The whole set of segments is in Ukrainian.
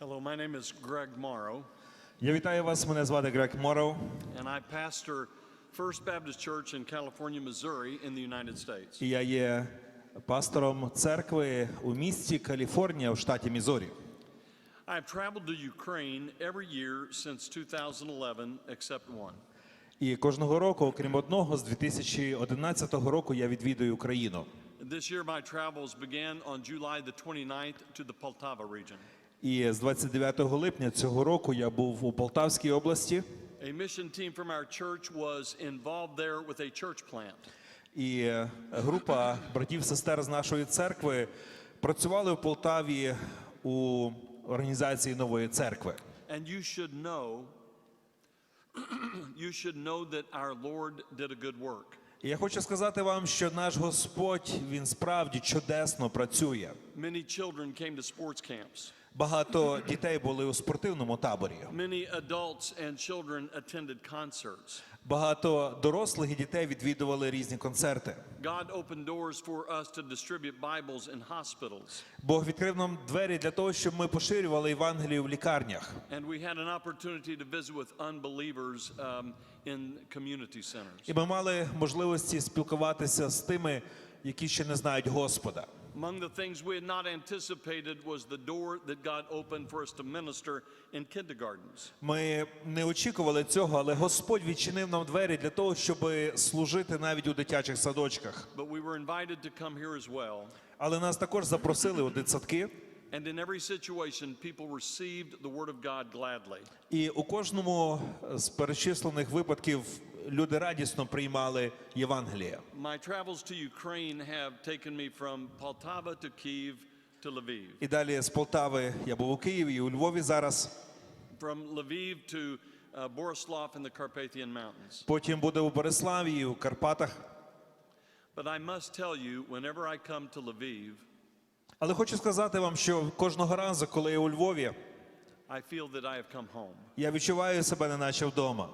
Hello, my name is Greg Morrow, Я вітаю вас. Мене звати Грег Моров. and I pastor First Baptist Church in California, Missouri, in the United States. І я є пастором церкви у місті Каліфорнія в штаті Мізорі. I've traveled to Ukraine every year since 2011, except one. І кожного року, окрім одного, з 2011 року я відвідую Україну. This year, my travels began on July the 29th to the Poltava region. І з 29 липня цього року я був у Полтавській області. A mission team from our church was involved there with a church plant. І е, група братів-сестер з нашої церкви працювали в Полтаві у організації нової церкви. And you should know, you should know that our Lord did a good work. І я хочу сказати вам, що наш Господь він справді чудесно працює. Many children came to sports camps. Багато дітей були у спортивному таборі. Багато дорослих і дітей відвідували різні концерти. Бог відкрив нам двері для того, щоб ми поширювали Євангелію в лікарнях. Um. І ми мали можливості спілкуватися з тими, які ще не знають Господа. Among the things we had not anticipated was the door that God opened for us to minister in kindergartens. Ми не очікували цього, але Господь відчинив нам двері для того, щоб служити навіть у дитячих садочках. But we were invited to come here as well. Але нас також запросили у дитсадки. And in every situation, people received the Word of God gladly. І у кожному з перечислених випадків люди радісно приймали Євангеліє. І далі з Полтави я був у Києві і у Львові зараз. from Lviv to uh, Borislav in the Carpathian Mountains. Потім буде у Бориславі, і у Карпатах. But I must tell you, whenever I come to Lviv, Але хочу сказати вам, що кожного разу, коли я у Львові, I feel that I have come home. я відчуваю себе неначе вдома.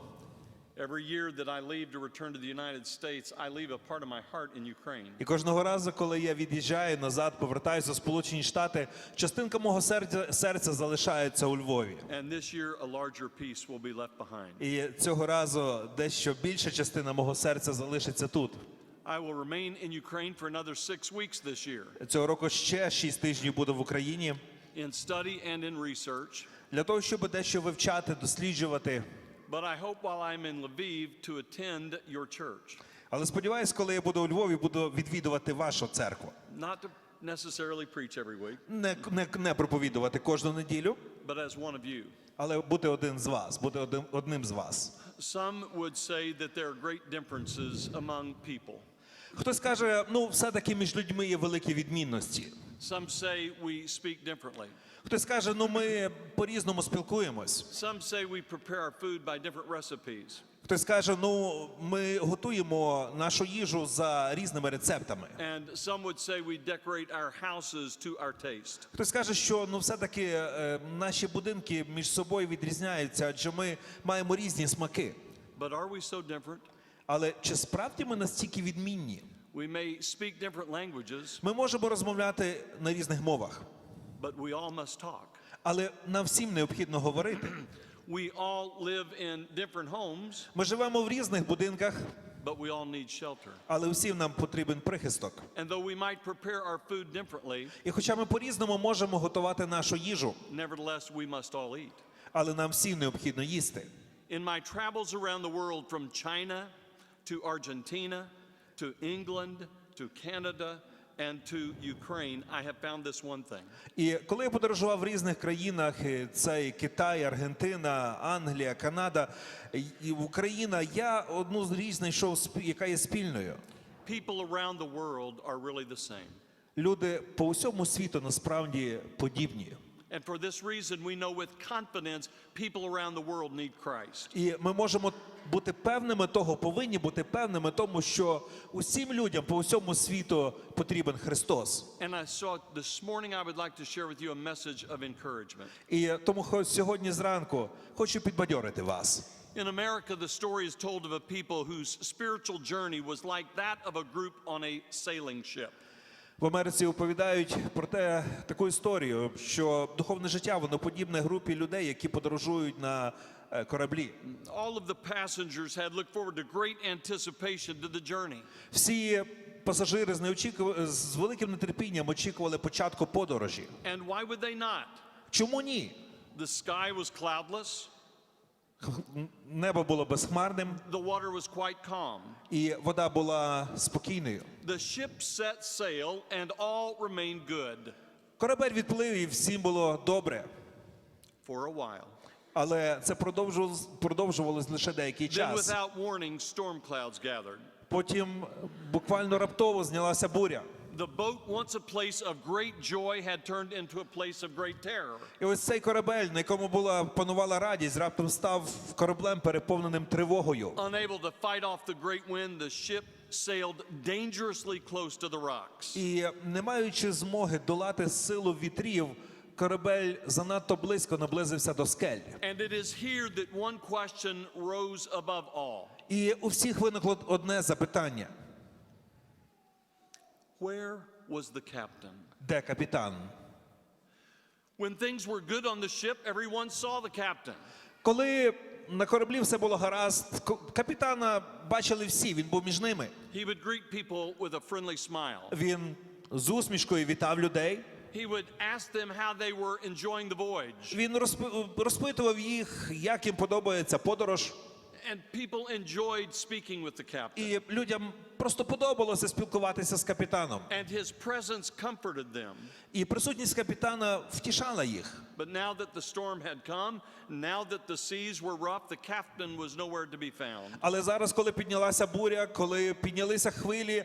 Every year that I leave to return to the United States, I leave a part of my heart in Ukraine. І кожного разу, коли я від'їжджаю назад, повертаюся у Сполучені Штати, частинка мого серця, серця залишається у Львові. And this year, a larger piece will be left behind. І цього разу дещо більша частина мого серця залишиться тут. I will remain in Ukraine for another six weeks this year Цього року ще шість тижнів буду в Україні in study and in research. для того, щоб дещо вивчати, досліджувати. But I hope while I'm in Lviv to attend your church. Але сподіваюсь, коли я буду у Львові, буду відвідувати вашу церкву. Not to necessarily preach every week, Не, не, не проповідувати кожну неділю, but as one of you. але бути один з вас, бути один, одним з вас. Some would say that there are great differences among people. Хтось каже, ну все-таки між людьми є великі відмінності. Some say we speak differently. Хтось каже, ну ми по-різному спілкуємось. Some say we prepare our food by different recipes. Хтось каже, ну ми готуємо нашу їжу за різними рецептами. And some would say we decorate our houses to our taste. Хтось каже, що ну все-таки е, наші будинки між собою відрізняються, адже ми маємо різні смаки. But are we so different? Але чи справді ми настільки відмінні? We may speak different languages, Ми можемо розмовляти на різних мовах, but we all must talk. але нам всім необхідно говорити. We all live in different homes, Ми живемо в різних будинках, but we all need shelter. але всім нам потрібен прихисток. And though we might prepare our food differently, І хоча ми по-різному можемо готувати нашу їжу, nevertheless we must all eat. але нам всім необхідно їсти. In my travels around the world from China to Argentina to England to Canada and to Ukraine, I have found this one thing. І коли я подорожував в різних країнах, е, це і Китай, Аргентина, Англія, Канада, і- Україна, я одну з річ знайшов, яка є спільною. People around the world are really the same. Люди по всьому світу насправді подібні. And for this reason, we know with confidence people around the world need Christ. І ми можемо бути певними того, повинні бути певними тому, що усім людям по всьому світу потрібен Христос. And I saw this morning, I would like to share with you a message of encouragement. І тому сьогодні зранку хочу підбадьорити вас. In America, the story is told of a people whose spiritual journey was like that of a group on a sailing ship. В Америці оповідають про те таку історію, що духовне життя воно подібне групі людей, які подорожують на е, кораблі. All of the passengers had looked forward to great anticipation to the journey. Всі пасажири з неочікув... з великим нетерпінням очікували початку подорожі. And why would they not? Чому ні? The sky was cloudless, Небо було безхмарним, the water was quite calm. і вода була спокійною. The ship set sail, and all remained good Корабель відплив, і всім було добре. for a while. Але це продовжувалось, продовжувалось лише деякий Then, час. without warning, storm clouds gathered. Потім буквально раптово знялася буря. The boat, once a place of great joy, had turned into a place of great terror. І ось цей корабель, на якому була панувала радість, раптом став кораблем, переповненим тривогою. Unable to fight off the great wind, the ship sailed dangerously close to the rocks. І не маючи змоги долати силу вітрів, корабель занадто близько наблизився до скель. And it is here that one question rose above all І у всіх виникло одне запитання: Where was the captain? де капітан? When things were good on the ship, everyone saw the captain. Коли на кораблі все було гаразд, капітана бачили всі, він був між ними. He would greet people with a friendly smile. Він з усмішкою вітав людей. He would ask them how they were enjoying the voyage. Він розпитував їх, як їм подобається подорож. And people enjoyed speaking with the captain. І людям просто подобалося спілкуватися з капітаном. And his presence comforted them. І присутність капітана втішала їх. But now that the storm had come, now that the seas were rough, the captain was nowhere to be found. Але зараз, коли піднялася буря, коли піднялися хвилі,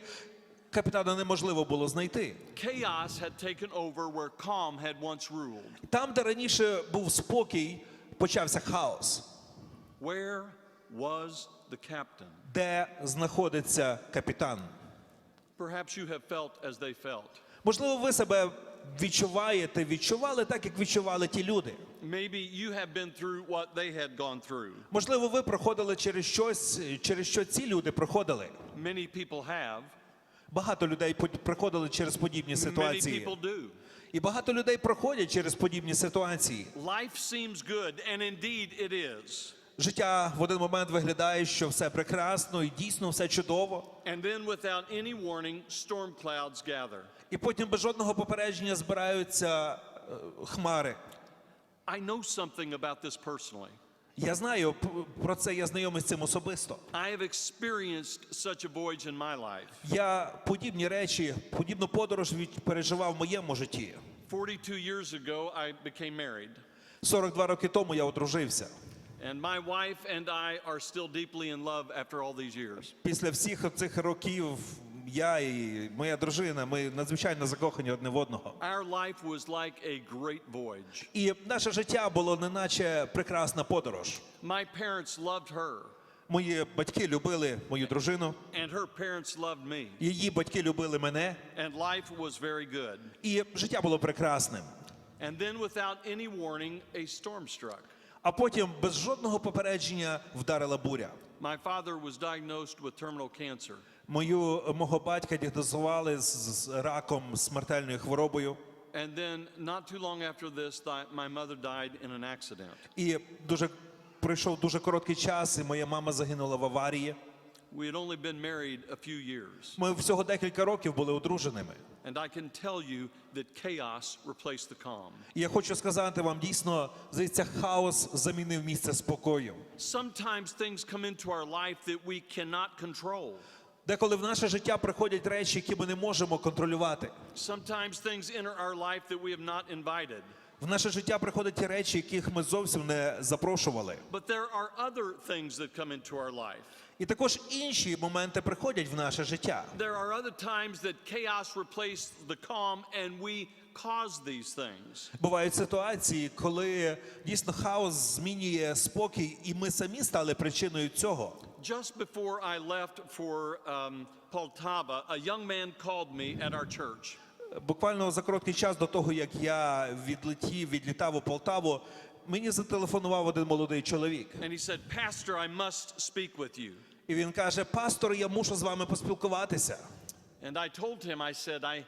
капітана неможливо було знайти. Chaos had taken over where calm had once ruled. Там, де раніше був спокій, почався хаос. Where was the captain? Де знаходиться капітан? Perhaps you have felt as they felt. Можливо, ви себе відчуваєте, відчували так, як відчували ті люди. Maybe you have been through what they had gone through. Можливо, ви проходили через щось, через що ці люди проходили. Many people have, Багато людей проходили через подібні many people do. І багато людей проходять через подібні ситуації. Life seems good, and indeed it is. Життя в один момент виглядає, що все прекрасно і дійсно все чудово. And then, without any warning, storm clouds gather. І потім без жодного попередження збираються е, хмари. I know something about this personally. Я знаю про це, я знайомий з цим особисто. I have experienced such a voyage in my life. Я подібні речі, подібну подорож переживав в моєму житті. 42 years ago, I became married, 42 роки тому я одружився. And my wife and I are still deeply in love after all these years. Після всіх цих років я і моя дружина, ми надзвичайно закохані одне в одного. Our life was like a great voyage. І наше життя було неначе прекрасна подорож. My parents loved her, Мої батьки любили мою дружину, and her parents loved me, її батьки любили мене, and life was very good. і життя було прекрасним. And then, without any warning, a storm struck. А потім без жодного попередження вдарила буря. My father was diagnosed with terminal cancer. Мою мого батька діагнозували з, з раком смертельною хворобою. And then, not too long after this, my mother died in an accident. І дуже пройшов дуже короткий час, і моя мама загинула в аварії. We had only been married a few years. Ми всього декілька років були одруженими. And I can tell you that chaos replaced the calm. І я хочу сказати вам, дійсно, здається, хаос замінив місце спокою. Sometimes things come into our life that we cannot control. Деколи в наше життя приходять речі, які ми не можемо контролювати. Sometimes things enter our life that we have not invited. В наше життя приходять ті речі, яких ми зовсім не запрошували. But there are other things that come into our life. І також інші моменти приходять в наше життя. There are other times that chaos replaced the calm and we cause these things. Бувають ситуації, коли дійсно хаос змінює спокій, і ми самі стали причиною цього. Just before I left for um, Poltava, a young man called me at our church. Буквально за короткий час до того, як я відлетів, відлітав у Полтаву, мені зателефонував один молодий чоловік. And he said, Pastor, I must speak with you. І він каже: Пастор, я мушу з вами поспілкуватися. And I told him, I said, I,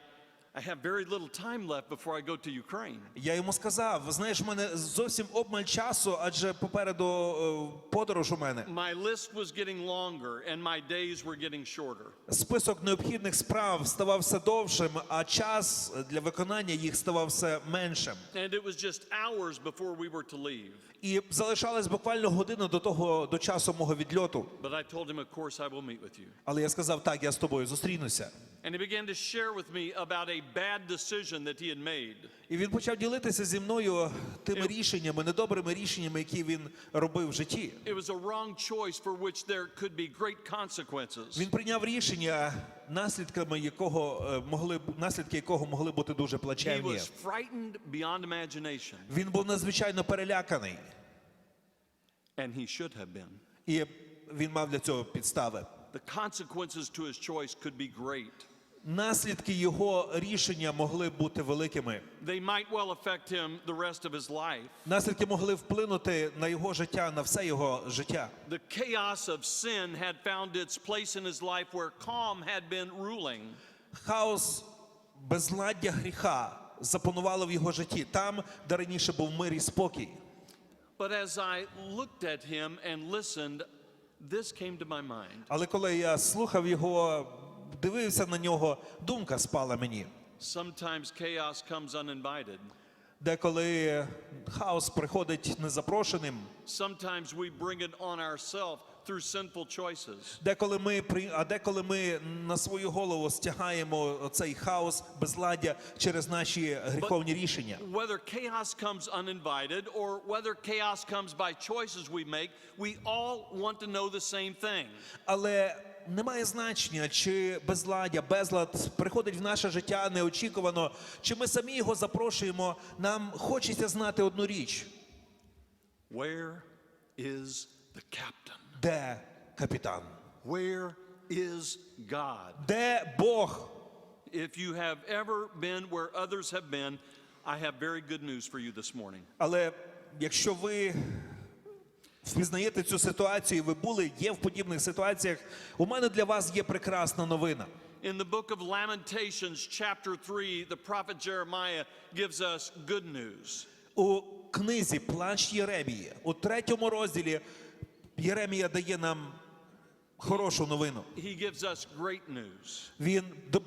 I have very little time left before I go to Ukraine. Я йому сказав: знаєш, в мене зовсім обмаль часу, адже попереду е, подорож у мене. My list was getting longer and my days were getting shorter. Список необхідних справ ставав все довшим, а час для виконання їх ставав все меншим. And it was just hours before we were to leave. І залишалась буквально година до того до часу мого відльоту. But I told him, of course, I will meet with you. Але я сказав, так, я з тобою зустрінуся. And he began to share with me about a bad decision that he had made. І він почав ділитися зі мною тими рішеннями, недобрими рішеннями, які він робив в житті. It was a wrong choice for which there could be great consequences. Він прийняв рішення, наслідками якого е, могли наслідки якого могли бути дуже He was frightened beyond imagination, Він був надзвичайно переляканий, and he should have been. і він мав для цього підстави. The consequences to his choice could be great. Наслідки його рішення могли бути великими. They might well affect him the rest of his life. Наслідки могли вплинути на його життя, на все його життя. The chaos of sin had found its place in his life where calm had been ruling. Хаос, безладдя гріха запанувало в його житті, там, де раніше був мир і спокій. But as I looked at him and listened, this came to my mind. Але коли я слухав його, дивився на нього, думка спала мені. Chaos comes. Деколи хаос приходить незапрошеним, деколи ми при- а деколи ми на свою голову стягаємо цей хаос, безладдя через наші гріховні рішення. Whether chaos comes uninvited or whether chaos comes by choices we make, we all want to know the same thing. Але немає значення, чи безладдя, безлад приходить в наше життя неочікувано, чи ми самі його запрошуємо. Нам хочеться знати одну річ: Where is the captain? де капітан? Where is God? Де Бог? If you have ever been where others have been, I have very good news for you this morning. Але якщо ви впізнаєте цю ситуацію, і ви були, є в подібних ситуаціях, у мене для вас є прекрасна новина. In the book of Lamentations, chapter 3, the prophet Jeremiah gives us good news. У книзі Плач Єремії, у третьому розділі Єремія дає нам хорошу новину. He gives us great news. Він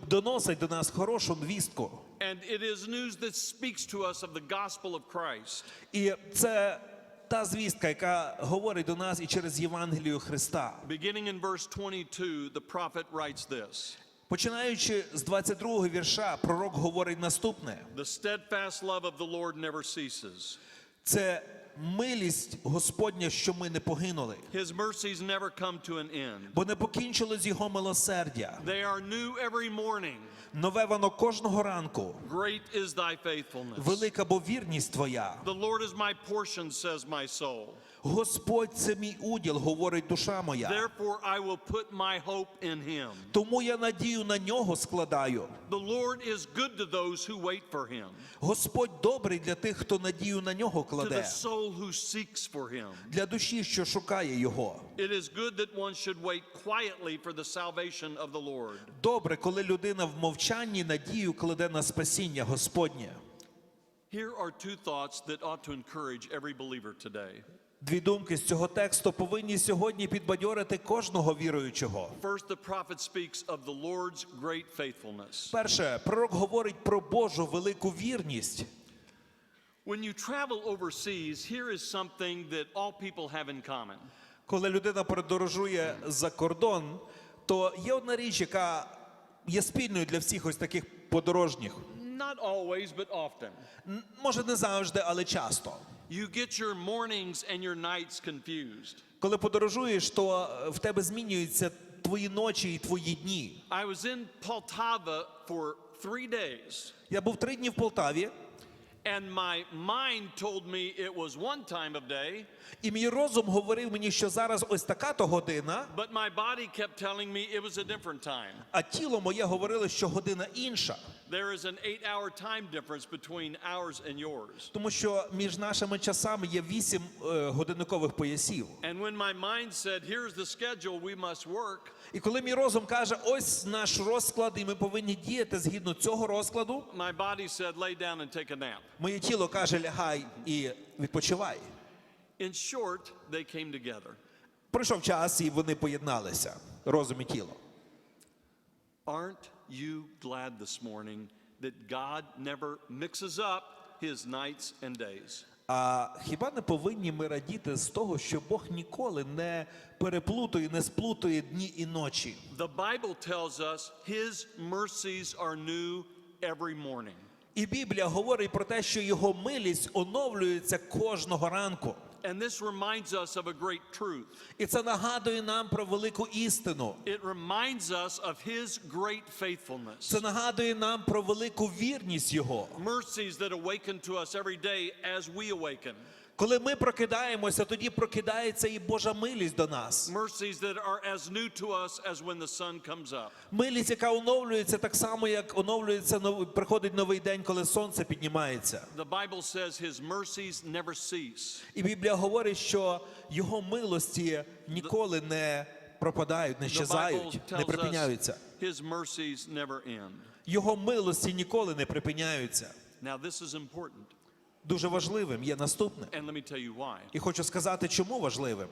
доносить до нас хорошу вістку. And it is news that speaks to us of the gospel of Christ. І це та звістка, яка говорить до нас і через Євангелію Христа. Beginning in verse 22, the prophet writes this. Починаючи з 22-го вірша, пророк говорить наступне: The steadfast love of the Lord never ceases, це милість Господня, що ми не погинули, His mercies never come to an end. бо не покінчилось його милосердя. They are new every morning. Нове воно кожного ранку. Great is thy faithfulness. Велика бо вірність твоя. The Lord is my portion, says my soul. Господь це мій уділ, говорить душа моя. Therefore, I will put my hope in him. Тому я надію на нього складаю. The Lord is good to those who wait for him, Господь добрий для тих, хто надію на нього to the кладе, soul who seeks for him. для душі, що шукає його. It is good that one should wait quietly for the salvation of the Lord. Добре, коли людина в мовчанні надію кладе на спасіння Господнє. Here are two thoughts that ought to encourage every believer today. Дві думки з цього тексту повинні сьогодні підбадьорити кожного віруючого. First, the prophet speaks of the Lord's great faithfulness. Перше, пророк говорить про Божу велику вірність. When you travel overseas, here is something that all people have in common. Коли людина подорожує за кордон, то є одна річ, яка є спільною для всіх ось таких подорожніх. Not always, but often. Може, не завжди, але часто. You get your mornings and your nights confused. Коли подорожуєш, то е, в тебе змінюються твої ночі і твої дні. I was in Poltava for three days, Я був три дні в Полтаві, and my mind told me it was one time of day, і мій розум говорив мені, що зараз ось така то година, but my body kept telling me it was a different time. а тіло моє говорило, що година інша. There is an eight hour time difference between ours and yours. Тому що між нашими часами є вісім е, годинникових поясів. And when my mind said, here's the schedule, we must work, І коли мій розум каже, ось наш розклад, і ми повинні діяти згідно цього розкладу, my body said, lay down and take a nap. моє тіло каже, лягай і відпочивай. In short, they came together. Пройшов час, і вони поєдналися, розум і тіло. Aren't you glad this morning that God never mixes up his nights and days? А хіба не повинні ми радіти з того, що Бог ніколи не переплутує, не сплутує дні і ночі? The Bible tells us his mercies are new every morning. І Біблія говорить про те, що його милість оновлюється кожного ранку. And this reminds us of a great truth. І це нагадує нам про велику істину. It reminds us of his great faithfulness. Це нагадує нам про велику вірність Його. Mercies that awaken to us every day as we awaken. Коли ми прокидаємося, тоді прокидається і Божа милість до нас. Mercies that are as new to us as when the sun comes up. Милість, яка оновлюється так само, як оновлюється нов- приходить новий день, коли сонце піднімається. The Bible says his mercies never cease. І Біблія говорить, що його милості ніколи не пропадають, не щезають, не припиняються. his mercies never end. Його милості ніколи не припиняються. Now, this is important, Дуже важливим є наступне. І хочу сказати, чому важливим.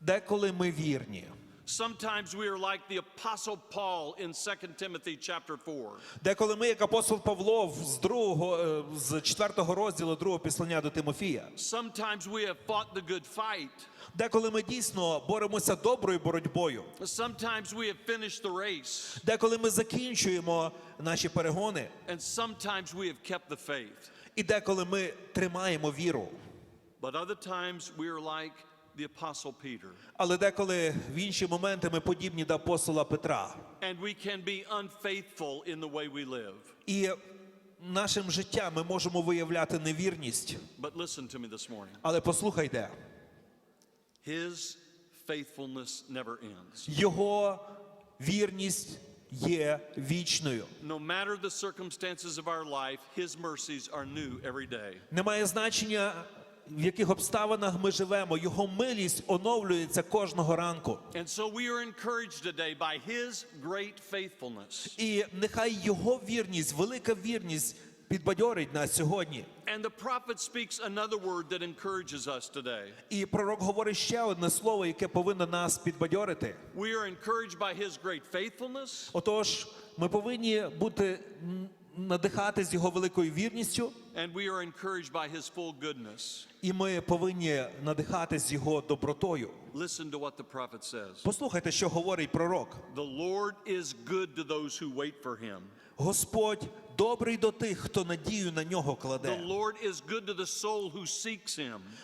Деколи ми вірні, Sometimes we are like the Apostle Paul in 2 Timothy chapter 4. деколи ми, як апостол Павло, з другого е, з четвертого розділу другого післання до Тимофія. Sometimes we have fought the good fight. Деколи ми дійсно боремося доброю боротьбою. Sometimes we have finished the race. Деколи ми закінчуємо наші перегони, And sometimes we have kept the faith. і деколи ми тримаємо віру. But other times we are like the Apostle Peter. Але деколи в інші моменти ми подібні до апостола Петра. And we can be unfaithful in the way we live. І нашим життям ми можемо виявляти невірність. But listen to me this morning. Але послухайте, His faithfulness never ends. його вірність є вічною. No matter the circumstances of our life, His mercies are new every day. Немає значення, в яких обставинах ми живемо. Його милість оновлюється кожного ранку. And so we are encouraged today by His great faithfulness. І нехай його вірність, велика вірність підбадьорить нас сьогодні. And the prophet speaks another word that encourages us today. І пророк говорить ще одне слово, яке повинно нас підбадьорити. We are encouraged by His great faithfulness, Отож, ми повинні бути м, надихатись його великою вірністю, and we are encouraged by His full goodness. і ми повинні надихатись його добротою. Listen to what the prophet says. Послухайте, що говорить пророк. The Lord is good to those who wait for Him. Господь добрий до тих, хто надію на нього кладе.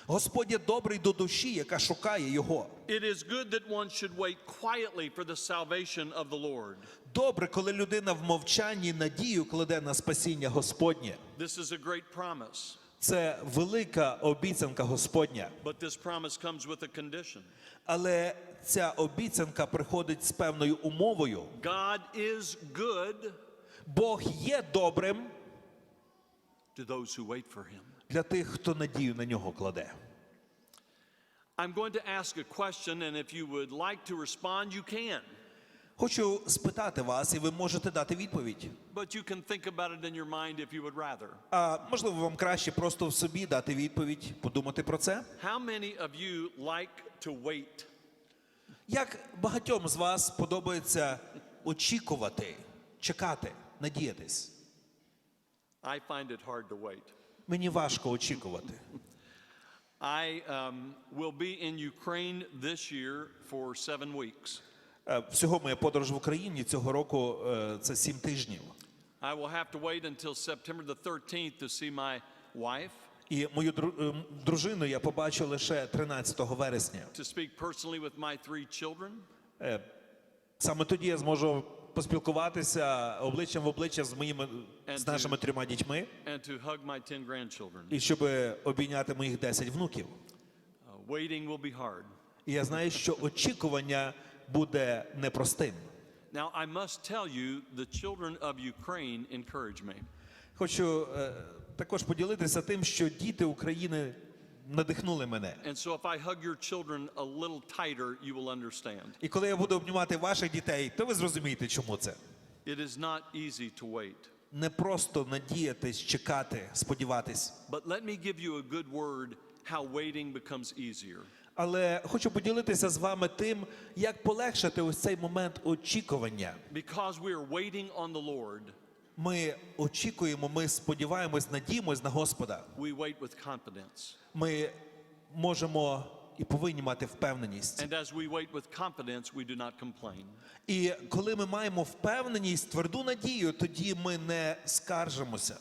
Господь є добрий до душі, яка шукає його. It is good that one should wait quietly for the salvation of the Lord. Добре, коли людина в мовчанні надію кладе на спасіння Господнє. This is a great promise, Це велика обіцянка Господня. but this promise comes with a condition. Але ця обіцянка приходить з певною умовою. God is good Бог є добрим to those who wait for Him. для тих, хто надію на нього кладе. I'm going to ask a question, and if you would like to respond, you can. Хочу спитати вас, і ви можете дати відповідь. But you can think about it in your mind if you would rather. А можливо, вам краще просто в собі дати відповідь, подумати про це. How many of you like to wait? Як багатьом з вас подобається очікувати, чекати, надіятись? I find it hard to wait. Мені важко очікувати. I um, will be in Ukraine this year for seven weeks. Е, Всього моя подорож в Україні цього року е, це сім тижнів. I will have to wait until September the 13th to see my wife, І мою е, дружину я побачив лише 13 вересня. to speak personally with my three children, Е, Саме тоді я зможу поспілкуватися обличчям в обличчя з моїми з нашими трьома дітьми, and to hug my 10 grandchildren. і щоб обійняти моїх 10 внуків. Uh. І я знаю, що очікування буде непростим. Now, I must tell you, the children of Ukraine encourage me. Хочу е, також поділитися тим, що діти України надихнули мене. And so, if I hug your children a little tighter, you will understand. І коли я буду обнімати ваших дітей, то ви зрозумієте, чому це. It is not easy to wait. Не просто надіятись, чекати, сподіватись. But let me give you a good word how waiting becomes easier. Але хочу поділитися з вами тим, як полегшити ось цей момент очікування. Because we are waiting on the Lord, Ми очікуємо, ми сподіваємось, надіємось на Господа. we wait with confidence. Ми можемо і повинні мати впевненість. And as we wait with confidence, we do not complain. І коли ми маємо впевненість, тверду надію, тоді ми не скаржимося.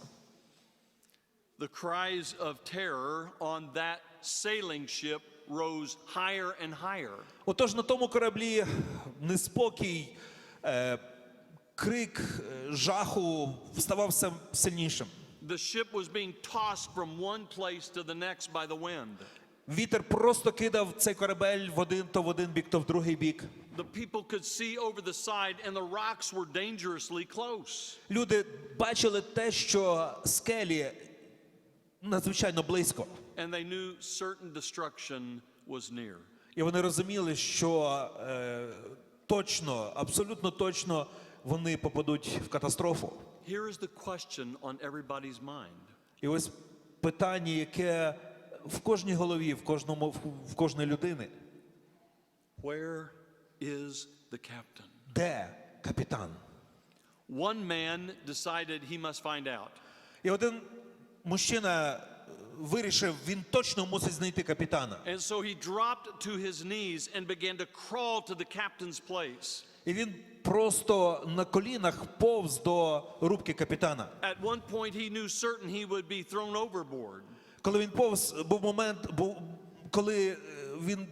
The cries of terror on that sailing ship rose higher and higher. Отож на тому кораблі неспокій, е, крик е, жаху ставав все сильнішим. The ship was being tossed from one place to the next by the wind. Вітер просто кидав цей корабель в один то в один бік, то в другий бік. The people could see over the side, and the rocks were dangerously close. Люди бачили те, що скелі надзвичайно близько. And they knew certain destruction was near. І вони розуміли, що е, точно, абсолютно точно вони попадуть в катастрофу. Here is the question on everybody's mind І ось питання, яке в кожній голові, в кожному в кожної людини. Where is the captain? Де капітан? One man decided he must find out. І один мужчина е, вирішив, він точно мусить знайти капітана. And so he dropped to his knees and began to crawl to the captain's place. І він просто на колінах повз до рубки капітана. At one point, he knew certain he would be thrown overboard. Коли він повз, був момент, був, коли е, він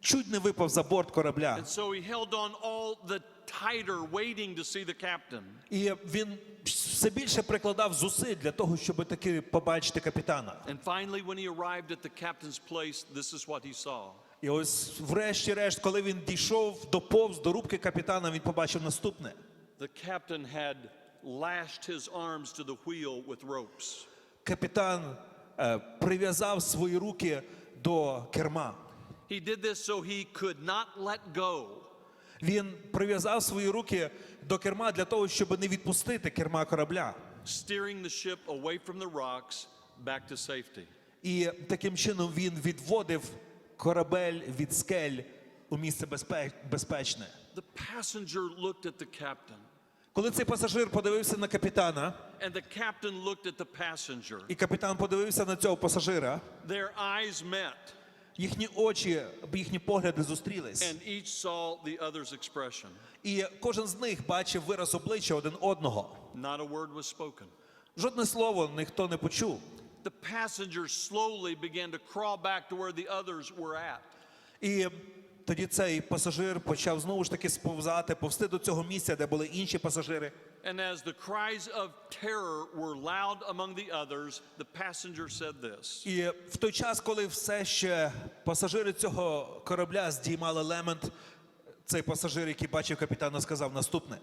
чуть не випав за борт корабля. And so he held on all the tighter, waiting to see the captain. І він все більше прикладав зусиль для того, щоб таки побачити капітана. And finally, when he arrived at the captain's place, this is what he saw. І ось, врешті-решт, коли він дійшов до повз до рубки капітана, він побачив наступне. The captain had lashed his arms to the wheel with ropes. Капітан е, прив'язав свої руки до керма. He did this so he could not let go. Він прив'язав свої руки до керма для того, щоб не відпустити керма корабля. steering the ship away from the rocks back to safety. І таким чином він відводив корабель від скель у місце безпечне. The passenger looked at the captain, Коли цей пасажир подивився на капітана, and the captain looked at the passenger. і капітан подивився на цього пасажира, Their eyes met, їхні очі, їхні погляди зустрілись. and each saw the other's expression. І кожен з них бачив вираз обличчя один одного. Not a word was spoken. Жодне слово ніхто не почув. The passenger slowly began to crawl back to where the others were at. І тоді цей пасажир почав знову ж таки сповзати, повсти до цього місця, де були інші пасажири. And as the cries of terror were loud among the others, the passenger said this І в той час, коли все ще пасажири цього корабля здіймали лемент, цей пасажир, який бачив капітана, сказав наступне: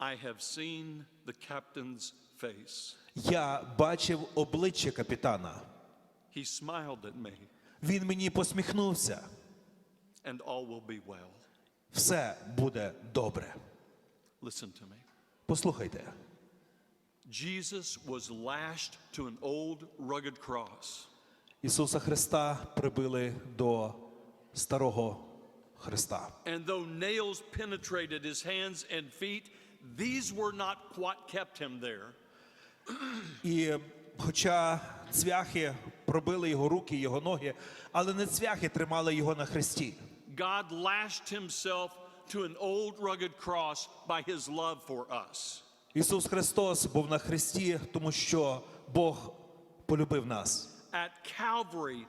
I have seen the captain's face. Я бачив обличчя капітана. He smiled at me, Він мені посміхнувся. and all will be well. Все буде добре. Listen to me. Послухайте, Jesus was lashed to an old rugged cross. Ісуса Христа прибили до старого Христа. And though nails penetrated his hands and feet, these were not what kept him there. І хоча цвяхи пробили його руки, його ноги, але не цвяхи тримали його на хресті. God lashed himself to an old rugged cross by his love for us. Ісус Христос був на хресті, тому що Бог полюбив нас. At Calvary,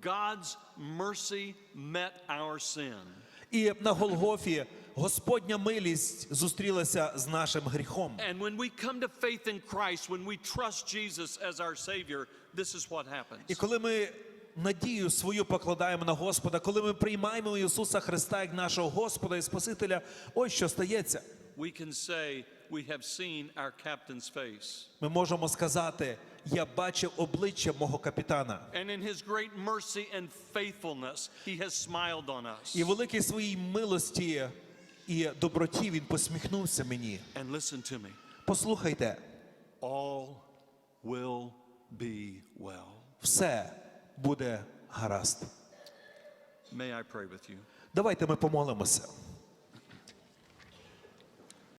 God's mercy met our sin. І на Голгофі Господня милість зустрілася з нашим гріхом. And when we come to faith in Christ, when we trust Jesus as our Savior, this is what happens. І коли ми надію свою покладаємо на Господа, коли ми приймаємо Ісуса Христа як нашого Господа і Спасителя, ось що стається. We can say, We have seen our captain's face. Ми можемо сказати: я бачив обличчя мого капітана. And in his great mercy and faithfulness, he has smiled on us. І великій своїй милості і доброті він посміхнувся мені. And listen to me Послухайте, all will be well. все буде гаразд. May I pray with you? Давайте ми помолимося.